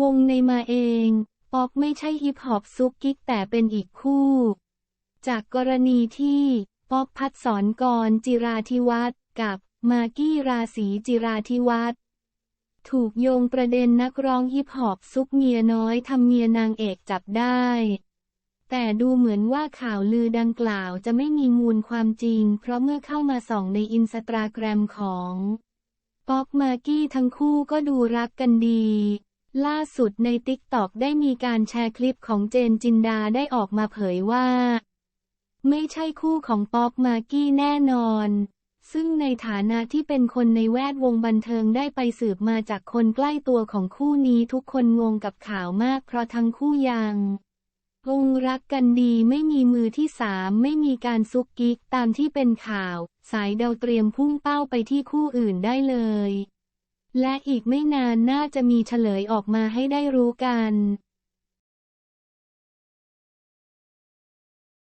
วงในมาเอง ป๊อกไม่ใช่ฮิปฮอปซุกกิ๊กแต่เป็นอีกคู่ จากกรณีที่ ป๊อกพัดสอนกรจิราธิวัฒน์กับมากกี้ราศีจิราธิวัฒน์ถูกโยงประเด็นนักร้องฮิปฮอปซุกเมียน้อยทำเมียนางเอกจับได้ แต่ดูเหมือนว่าข่าวลือดังกล่าวจะไม่มีมูลความจริง เพราะเมื่อเข้ามาส่องในอินสตาแกรมของ ป๊อกมากี้ทั้งคู่ก็ดูรักกันดี ล่าสุดในติ๊กต็อกได้มีการแชร์คลิปของเจนจินดาได้ออกมาเผยว่า ไม่ใช่คู่ของป๊อกมากกี้แน่นอน ซึ่งในฐานะที่เป็นคนในแวดวงบันเทิงได้ไปสืบมาจากคนใกล้ตัวของคู่นี้ทุกคนงงกับข่าวมากเพราะทั้งคู่ยังองรักกันดีไม่มีมือที่สามไม่มีการซุกกิ๊กตามที่เป็นข่าว สายเดาเตรียมพุ่งเป้าไปที่คู่อื่นได้เลย และอีกไม่นานน่าจะมีเฉลยออกมาให้ได้รู้กัน